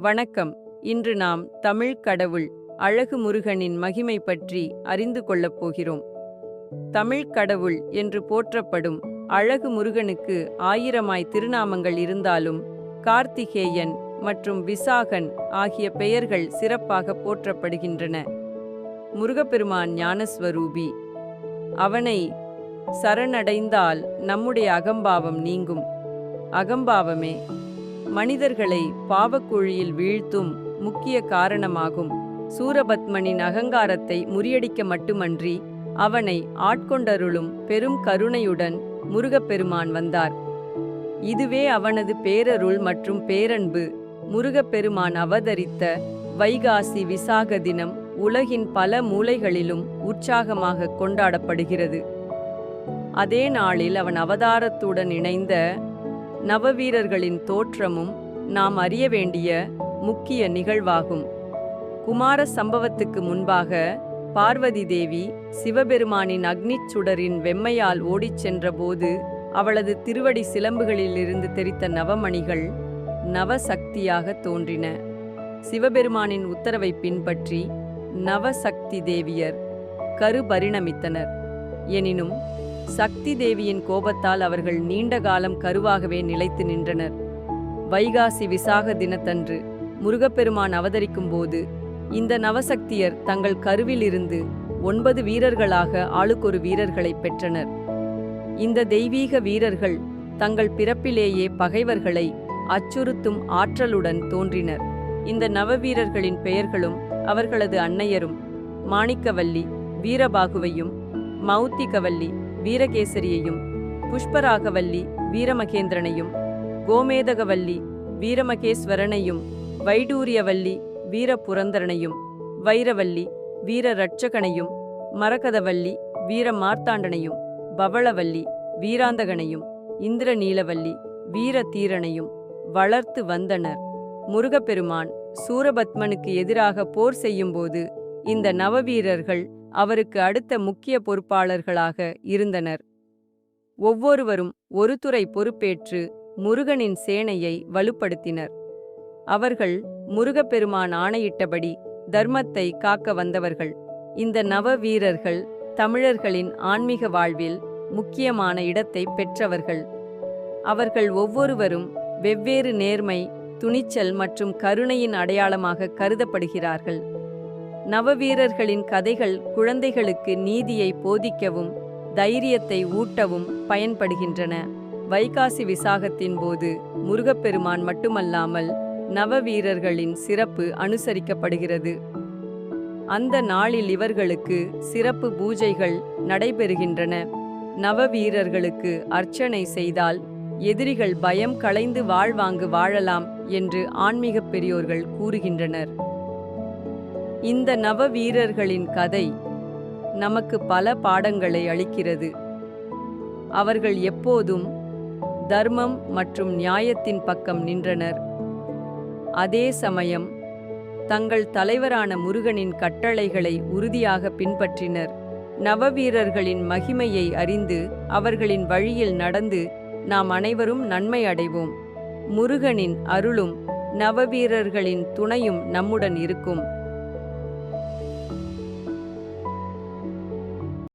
வணக்கம். இன்று நாம் தமிழ் கடவுள் அழகு முருகனின் மகிமை பற்றி அறிந்து கொள்ளப் போகிறோம். தமிழ் கடவுள் என்று போற்றப்படும் அழகு முருகனுக்கு ஆயிரமாய் திருநாமங்கள் இருந்தாலும் கார்த்திகேயன் மற்றும் விசாகன் ஆகிய பெயர்கள் சிறப்பாக போற்றப்படுகின்றன. முருகப்பெருமான் ஞானஸ்வரூபி அவனை சரணடைந்தால் நம்முடைய அகம்பாவம் நீங்கும். அகம்பாவமே மனிதர்களை பாவக்குழியில் வீழ்த்தும் முக்கிய காரணமாகும். சூரபத்மனின் அகங்காரத்தை முறியடிக்க மட்டுமன்றி அவனை ஆட்கொண்டருளும் பெரும் கருணையுடன் முருகப்பெருமான் வந்தார். இதுவே அவனது பேரருள் மற்றும் பேரன்பு. முருகப்பெருமான் அவதரித்த வைகாசி விசாக தினம் உலகின் பல மூலைகளிலும் உற்சாகமாக கொண்டாடப்படுகிறது. அதே நாளில் அவன் அவதாரத்துடன் இணைந்த நவவீரர்களின் தோற்றமும் நாம் அறிய வேண்டிய முக்கிய நிகழ்வாகும். குமார சம்பவத்துக்கு முன்பாக பார்வதி தேவி சிவபெருமானின் அக்னிச் சுடரின் வெம்மையால் ஓடிச் சென்றபோது அவளது திருவடி சிலம்புகளிலிருந்து தெரித்த நவமணிகள் நவசக்தியாக தோன்றின. சிவபெருமானின் உத்தரவை பின்பற்றி நவசக்தி தேவியர் கருபரிணமித்தனர். எனினும் சக்தி தேவியின் கோபத்தால் அவர்கள் நீண்ட காலம் கருவாகவே நிலைத்து நின்றனர். வைகாசி விசாக தினத்தன்று முருகப்பெருமான் அவதரிக்கும் போது இந்த நவசக்தியர் தங்கள் கருவிலிருந்து ஒன்பது வீரர்களாக ஆளுக்கொரு வீரர்களை பெற்றனர். இந்த தெய்வீக வீரர்கள் தங்கள் பிறப்பிலேயே பகைவர்களை அச்சுறுத்தும் ஆற்றலுடன் தோன்றினர். இந்த நவவீரர்களின் பெயர்களும் அவர்களது அன்னையரும் மாணிக்கவல்லி வீரபாகுவையும் மௌத்திகவல்லி வீரகேசரியையும் புஷ்பராகவல்லி வீரமகேந்திரனையும் கோமேதகவல்லி வீரமகேஸ்வரனையும் வைடூரியவல்லி வீரபுரந்தரனையும் வைரவல்லி வீரரட்சகனையும் மரகதவல்லி வீரமார்த்தாண்டனையும் பவளவல்லி வீராந்தகனையும் இந்திரநீலவல்லி வீரதீரனையும் வளர்த்து வந்தனர். முருகப்பெருமான் சூரபத்மனுக்கு எதிராக போர் செய்யும்போது இந்த நவவீரர்கள் அவருக்கு அடுத்த முக்கிய பொறுப்பாளர்களாக இருந்தனர். ஒவ்வொருவரும் ஒரு துறை பொறுப்பேற்று முருகனின் சேனையை வலுப்படுத்தினர். அவர்கள் முருகப்பெருமான் ஆணையிட்டபடி தர்மத்தை காக்க வந்தவர்கள். இந்த நவ வீரர்கள் தமிழர்களின் ஆன்மீக வாழ்வில் முக்கியமான இடத்தை பெற்றவர்கள். அவர்கள் ஒவ்வொருவரும் வெவ்வேறு நேர்மை துணிச்சல் மற்றும் கருணையின் அடையாளமாக கருதப்படுகிறார்கள். நவவீரர்களின் கதைகள் குழந்தைகளுக்கு நீதியை போதிக்கவும் தைரியத்தை ஊட்டவும் பயன்படுகின்றன. வைகாசி விசாகத்தின் போது முருகப்பெருமான் மட்டுமல்லாமல் நவவீரர்களின் சிறப்பு அனுசரிக்கப்படுகிறது. அந்த நாளில் இவர்களுக்கு சிறப்பு பூஜைகள் நடைபெறுகின்றன. நவவீரர்களுக்கு அர்ச்சனை செய்தால் எதிரிகள் பயம் களைந்து வாழ்வாங்கு வாழலாம் என்று ஆன்மீகப் பெரியோர்கள் கூறுகின்றனர். இந்த நவ வீரர்களின் கதை நமக்கு பல பாடங்களை அளிக்கிறது. அவர்கள் எப்போதும் தர்மம் மற்றும் நியாயத்தின் பக்கம் நின்றனர். அதே சமயம் தங்கள் தலைவரான முருகனின் கட்டளைகளை உறுதியாக பின்பற்றினர். நவவீரர்களின் மகிமையை அறிந்து அவர்களின் வழியில் நடந்து நாம் அனைவரும் நன்மை அடைவோம். முருகனின் அருளும் நவவீரர்களின் துணையும் நம்முடன் இருக்கும்.